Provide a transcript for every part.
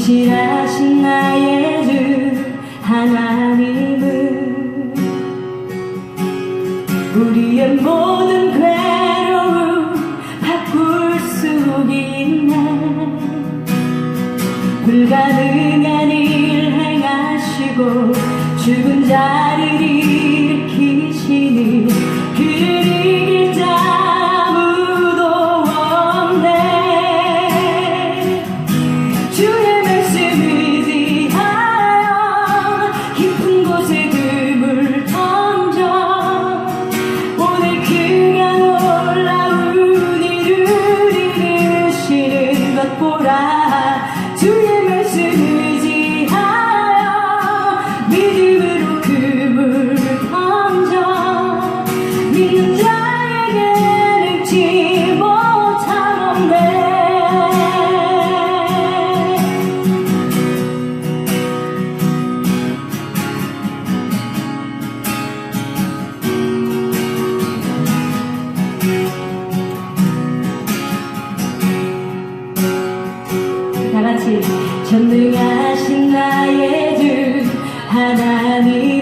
신실하신 나의 주 하나님은 우리의 모든 괴로움 바꿀 수 있네. 불가능한 일 행하시고 죽은 자를 전능하신 나의 주 하나님.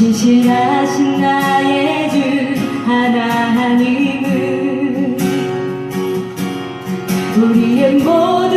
신실하신 나의 주 하나님은 우리의 모든